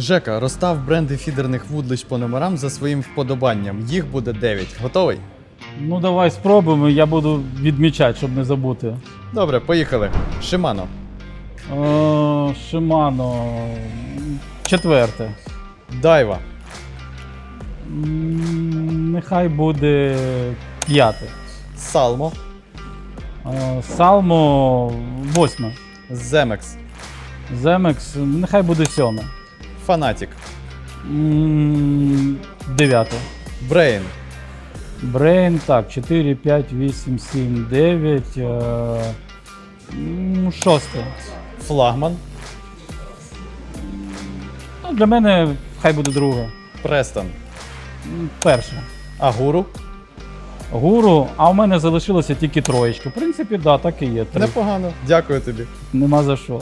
Жека, розстав бренди фідерних вудлищ по номерам за своїм вподобанням. Їх буде 9. Готовий? Ну давай спробуємо, я буду відмічати, щоб не забути. Добре, поїхали. Шимано. Е, Шимано. Четверте. Дайва. М, Нехай буде п'яте. Салмо. Е, Салмо восьме. Земекс. Земекс, нехай буде сьоме. Фанатік. М, Дев'яте. Брейн. Брейн, так, 4, 5, 8, 7, 9. Е, м, шосте. Флагман. Ну, для мене хай буде друге. Престон. М, Перше. Агуру. Гуру, а у мене залишилося тільки троєчка. В принципі, да, так і є. Три. Непогано. Дякую тобі. Нема за що.